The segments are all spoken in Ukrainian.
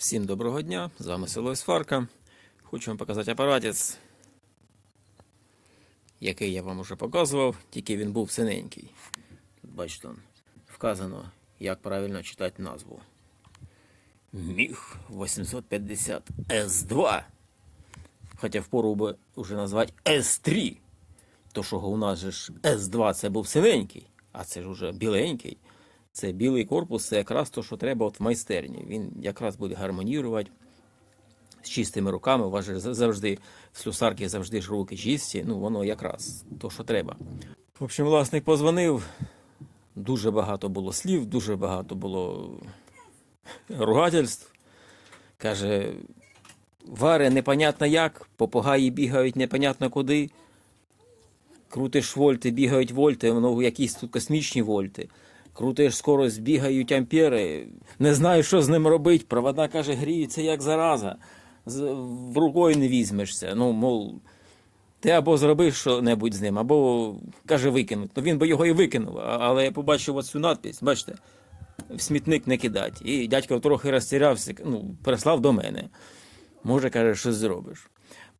Всім доброго дня, з вами село Фарка. Хочу вам показати апаратець, який я вам уже показував, тільки він був синенький. Бачите, вказано, як правильно читати назву. Міг 850 С2. Хоча впору би вже назвати С3. То, що у нас же ж С2 це був синенький, а це ж уже біленький. Це білий корпус, це якраз то, що треба от в майстерні. Він якраз буде гармонірувати з чистими руками. У вас же завжди в слюсарки завжди ж руки чисті. Ну, воно якраз то, що треба. В общем, власник позвонив. Дуже багато було слів, дуже багато було ругательств. Каже, варе непонятно як, попугаї бігають непонятно куди. Крутиш вольти, бігають вольти, воно якісь тут космічні вольти. Крутиш скорость, бігають ампери. Не знаю, що з ним робити. Провода каже, гріються як зараза. В рукою не візьмешся. Ну, мов, ти або зробиш що-небудь з ним, або каже, викинуть. Ну він би його і викинув. Але я побачив оцю надпись, бачите, в смітник не кидать. І дядько трохи розтірявся, ну, переслав до мене. Може, каже, щось зробиш.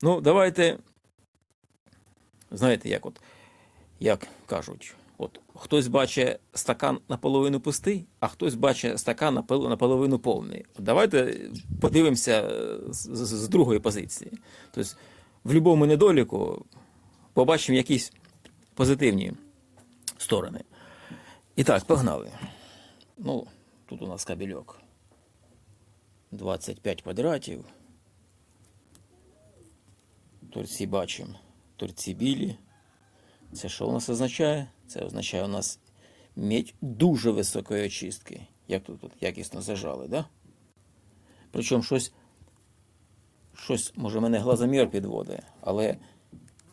Ну, давайте. Знаєте, як от, як кажуть, хтось бачить стакан наполовину пустий, а хтось бачить стакан наполовину повний. Давайте подивимося е, з, другої позиції. Тобто, в будь-якому недоліку побачимо якісь позитивні сторони. І так, погнали. Ну, тут у нас кабельок. 25 квадратів. Торці бачимо. Торці білі. Це що у нас означає? Це означає у нас медь дуже високої очистки. Як тут, тут якісно зажали, да? Причому щось, щось, може, мене глазомір підводить, але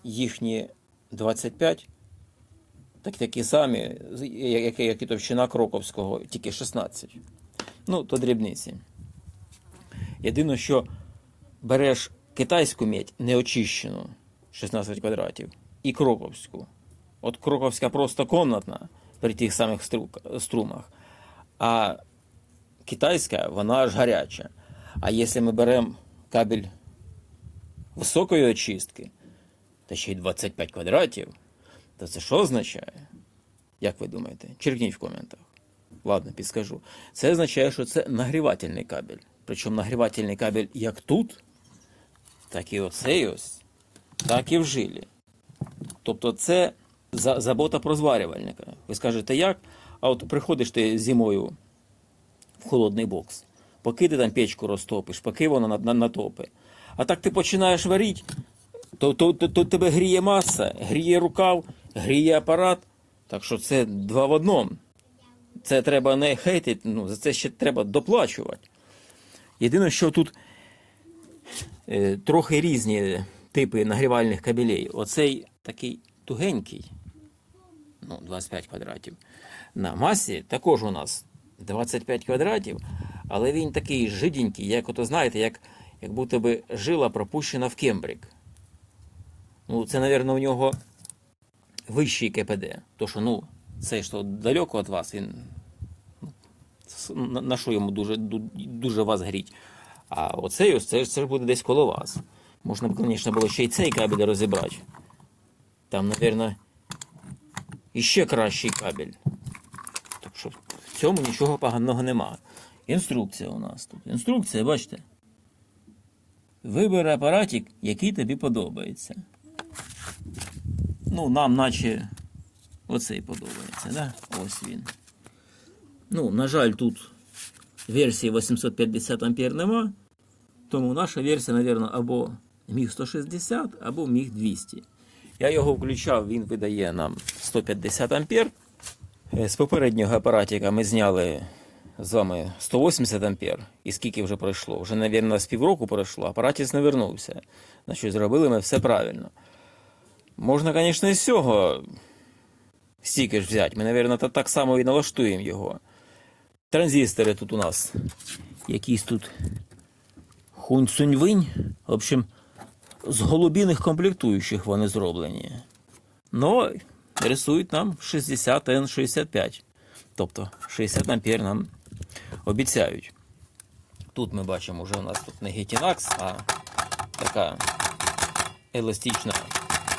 їхні 25, так такі самі, як, як і товщина Кроковського, тільки 16. Ну, то дрібниці. Єдине, що береш китайську медь неочищену, 16 квадратів, і кроковську. От кроковська просто комнатна при тих самих стру- струмах. А китайська, вона аж гаряча. А якщо ми беремо кабель високої очистки, та ще й 25 квадратів, то це що означає? Як ви думаєте? Черкніть в коментах. Ладно, підскажу. Це означає, що це нагрівательний кабель. Причому нагрівательний кабель як тут, так і оцей ось, так і в жилі. Тобто це забота про зварювальника. Ви скажете, як? А от приходиш ти зимою в холодний бокс, поки ти там печку розтопиш, поки вона на- на- натопи. А так ти починаєш варити, то, то, то, то тебе гріє маса, гріє рукав, гріє апарат. Так що це два в одному. Це треба не хейтити, ну, за це ще треба доплачувати. Єдине, що тут е, трохи різні типи нагрівальних кабелей. Оцей такий тугенький, ну, 25 квадратів. На масі також у нас 25 квадратів, але він такий жиденький, як ото знаєте, як, як будто би жила пропущена в кембрик. Ну, це, мабуть, у нього вищий КПД. То що, ну, цей, що далеко від вас, він ну, на, що йому дуже, дуже вас гріть. А оцей ось це, це ж буде десь коло вас. Можна б, звісно, було ще й цей кабель розібрати. Там, мабуть, іще кращий кабель. Так що в цьому нічого поганого нема. Інструкція у нас тут. Інструкція, бачите. Вибери апаратик, який тобі подобається. Ну, нам наче оцей подобається, да? Ось він. Ну, на жаль, тут версії 850 ампер нема, тому наша версія, мабуть, або міг 160, або міг 200. Я його включав, він видає нам 150 ампер. Е, З попереднього апаратика ми зняли з вами 180 ампер. І скільки вже пройшло? Вже, мабуть, з півроку пройшло, апаратець не вернувся. Значить, зробили ми все правильно. Можна, звісно, з цього стільки ж взяти. Ми, мабуть, так само і налаштуємо його. Транзистори тут у нас якісь тут хунь-сунь-винь. В общем, з голубіних комплектуючих вони зроблені. Ну, рисують нам 60 N65. Тобто 60 ампер нам обіцяють. Тут ми бачимо, вже у нас тут не гетінакс, а така еластична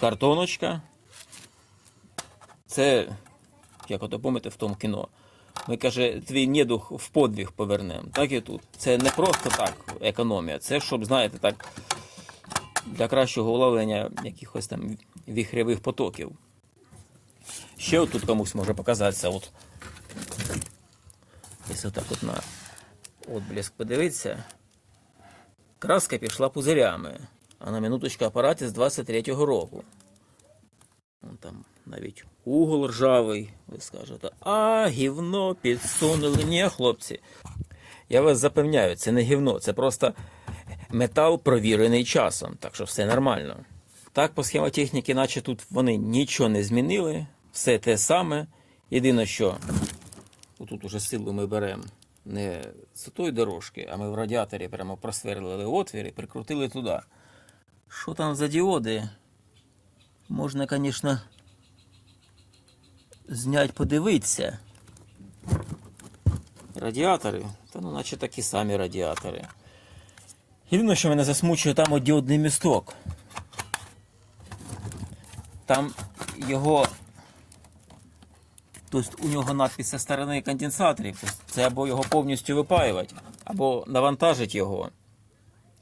картоночка. Це, як ото пам'ятаєте в тому кіно. Ми каже, твій недух в подвиг повернемо. Так і тут. Це не просто так економія, це щоб, знаєте, так, для кращого уловлення якихось там віхревих потоків. Ще тут комусь може показатися. От, якщо так от на отблеск подивитися, краска пішла пузирями, а на минуточку апараті з 23-го року. Вон там навіть угол ржавий, ви скажете. А, гівно підсунули. Ні, хлопці. Я вас запевняю, це не гівно, це просто метал провірений часом, так що все нормально. Так, по схемотехніці, наче тут вони нічого не змінили, все те саме. Єдине, що тут уже силу ми беремо не з тої дорожки, а ми в радіаторі прямо просверлили отвір і прикрутили туди. Що там за діоди? Можна, звісно, зняти, подивитися. Радіатори, та ну, наче такі самі радіатори. Єдине, що мене засмучує, там от діодний місток. Там його. Тобто у нього надпис зі сторони конденсаторів. Тобто це або його повністю випаювати, або навантажити його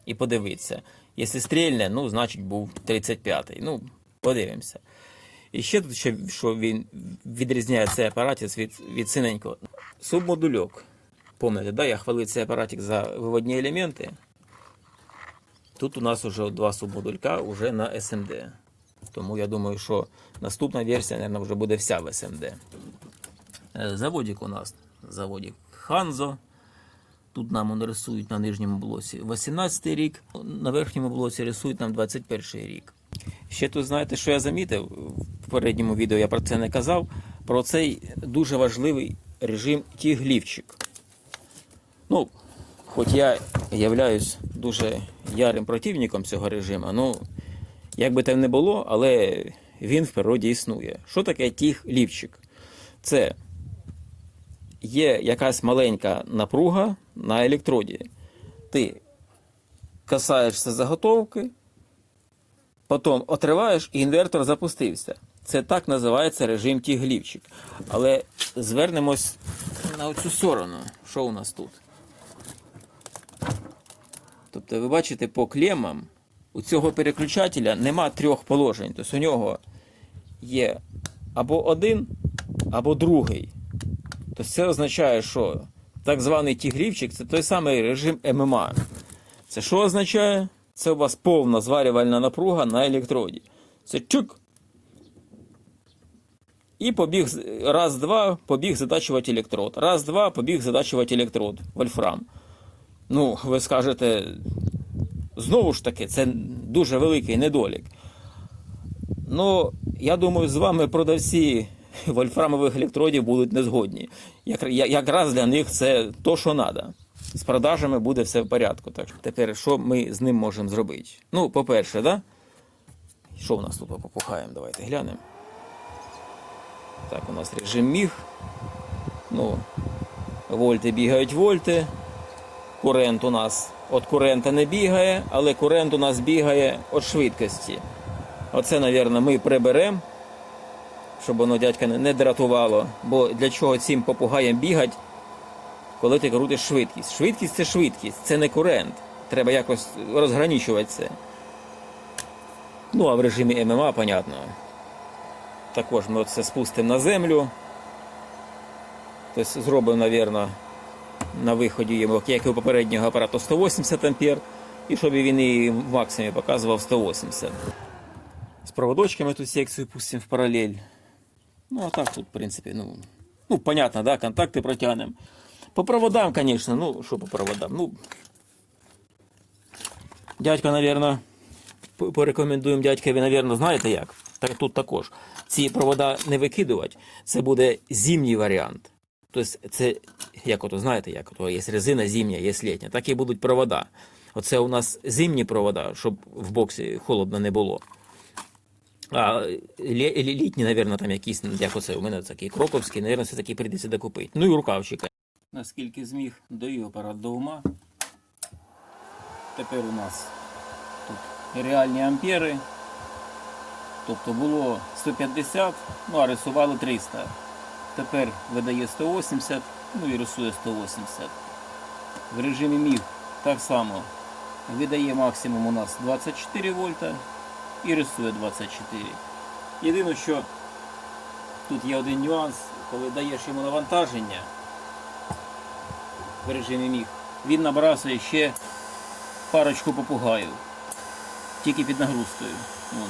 і подивитися. Якщо стрільне, ну, значить був 35-й. Ну, подивимося. І ще тут, ще, що він відрізняє цей апаратик від, від синенького. Субмодульок. Пам'ятаєте, да, я хвалив цей апаратик за виводні елементи. Тут у нас вже два субмодулька вже на SMD. Тому я думаю, що наступна версія, мабуть, вже буде вся в SMD. Е, Заводик у нас. Заводик Hanzo. Тут нам рисують на нижньому блоці 18 рік, на верхньому блоці рисують нам 21 рік. Ще тут знаєте, що я замітив? В попередньому відео я про це не казав. Про цей дуже важливий режим тіглівчик. Ну, хоч я являюсь дуже ярим противником цього режиму, ну, як би там не було, але він в природі існує. Що таке тіг-лівчик? Це є якась маленька напруга на електроді. Ти касаєшся заготовки, потім отриваєш і інвертор запустився. Це так називається режим тіглівчик. Але звернемось на оцю сторону. Що у нас тут? Тобто, ви бачите, по клемам у цього переключателя нема трьох положень. Тобто у нього є або один, або другий. Тобто це означає, що так званий тігрівчик це той самий режим ММА. Це що означає? Це у вас повна зварювальна напруга на електроді. Це чук. І побіг раз-два, побіг задачувати електрод. Раз-два, побіг задачувати електрод. Вольфрам. Ну, ви скажете, знову ж таки, це дуже великий недолік. Ну, я думаю, з вами продавці вольфрамових електродів будуть не згодні. Як, якраз для них це то, що треба. З продажами буде все в порядку. Так тепер що ми з ним можемо зробити? Ну, по-перше, да? що в нас тут попухаємо? Давайте глянемо. Так, у нас режим міг. Ну, вольти бігають вольти. Курент у нас від курента не бігає, але курент у нас бігає від швидкості. Оце, мабуть, ми приберемо, щоб воно дядька не- дратувало. Бо для чого цим попугаєм бігати, коли ти крутиш швидкість? Швидкість це швидкість, це не курент. Треба якось розграничувати це. Ну, а в режимі ММА, понятно. Також ми це спустимо на землю. Тобто зробимо, мабуть, на виході як і у попереднього апарату 180 ампер, і щоб він і в максимумі показував 180. З проводочками тут секцію пустимо в паралель. Ну, а так тут, в принципі, ну, ну понятно, да, контакти протягнемо. По проводам, звісно, ну, що по проводам? Ну, дядька, мабуть, порекомендуємо дядькові, мабуть, знаєте як? Так тут також. Ці провода не викидувати, це буде зимній варіант. Тобто це, як ото, знаєте, як ото, є резина зимня, є літня, так і будуть провода. Оце у нас зимні провода, щоб в боксі холодно не було. А лі- лі- літні, мабуть, там якісь, як оце, у мене такий кроковський, мабуть, все таки прийдеться докупити. Ну і рукавчика. Наскільки зміг довів апарат до ума, тепер у нас тут реальні ампери. Тобто було 150, ну а рисували 300. Тепер видає 180, ну і рисує 180. В режимі міг так само видає максимум у нас 24 вольта і рисує 24. Єдине, що тут є один нюанс, коли даєш йому навантаження в режимі міг, він набрасує ще парочку попугаїв. Тільки під нагрузкою. Вон.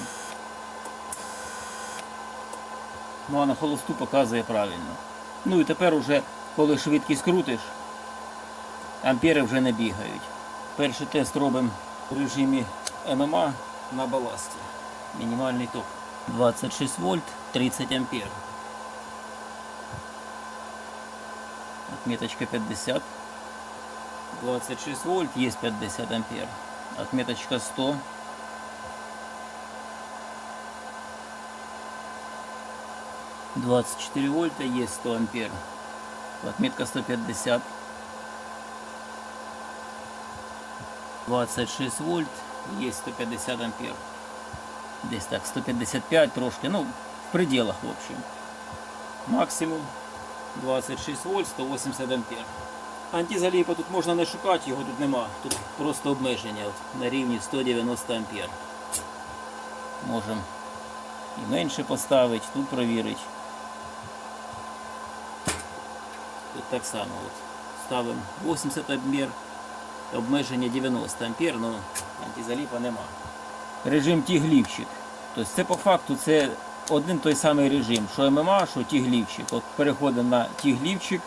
Ну а на холосту показує правильно. Ну і тепер уже, коли швидкість крутиш, ампери вже не бігають. Перший тест робимо в режимі ММА на баласті. Мінімальний ток. 26 вольт, 30 ампер. Отметочка 50. 26 вольт, есть 50 ампер. Отметочка 100. Двадцать четыре вольта, есть 100 ампер. Отметка 150. 26 вольт, есть 150 ампер. Десь так, 155 трошки, ну, в пределах, в общем. Максимум 26 вольт, 180 ампер. Антизаліпа тут можна не шукати, його тут нема. Тут просто обмеження от, на рівні 190 ампер. Можемо і менше поставити, тут провірити. Так само. От. Ставимо 80 ампер, обмеження 90 ампер, але антизаліпа нема. Режим тіглівчик. Тобто це по факту це один той самий режим, що ММА, що тіглівчик. От переходимо на тіглівчик.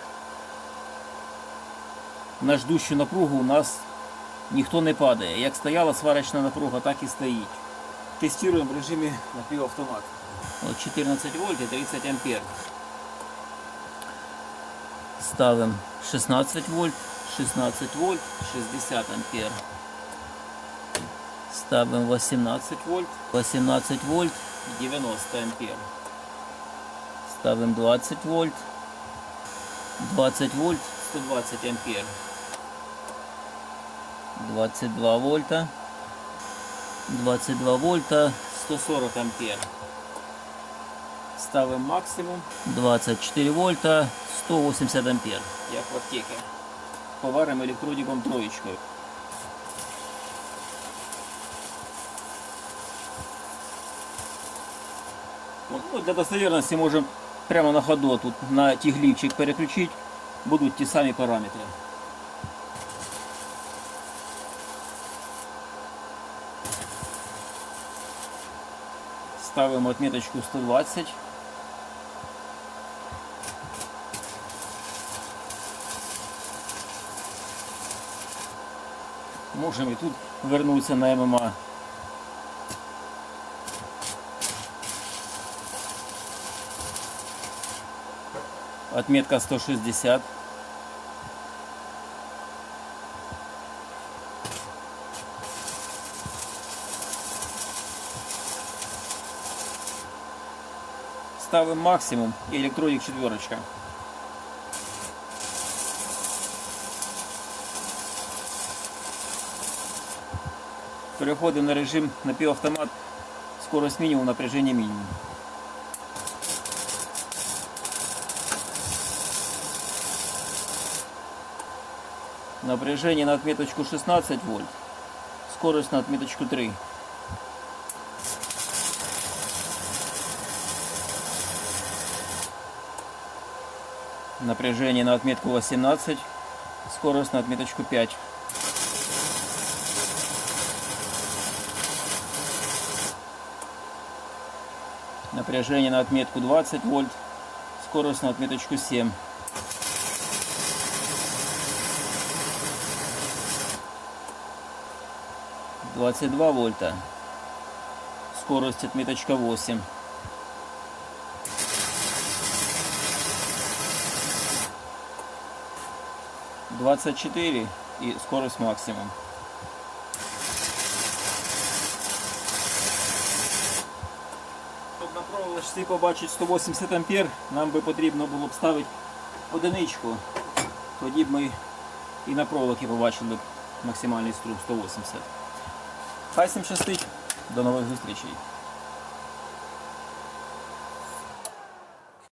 На ждущу напругу у нас ніхто не падає. Як стояла сварочна напруга, так і стоїть. Тестуємо в режимі напівавтомат. От 14 вольт і 30 ампер. Ставимо 16 вольт, 16 вольт, 60 ампер. Ставимо 18 вольт, 18 вольт, 90 ампер. Ставимо 20 вольт, 20 вольт, 120 ампер. 22 вольта, 22 вольта, 140 ампер. Ставимо максимум 24 вольта, 180 ампер, як в аптеці. Поваримо електродиком троєчкою. Ну, для достоверности можем прямо на ходу тут на тиглівчик переключить. Будут те самые параметры. Ставим отметочку 120. Можем и тут вернуться на ММА. Отметка 160. Ставим максимум и электродик четверочка. Переходим на режим напівавтомат. Скорость минимум, напряжение минимум. Напряжение на отметочку 16 вольт. Скорость на отметочку 3. Напряжение на отметку 18. Скорость на отметочку 5. Напряжение на отметку 20 вольт. Скорость на отметочку 7. Двадцать два вольта. Скорость отметочка 8. Двадцать четыре и скорость максимум. Проволочці побачити 180 ампер, нам би потрібно було б ставити одиничку. Тоді б ми і на проволоки побачили максимальний струм 180. Хай всім щастить. До нових зустрічей.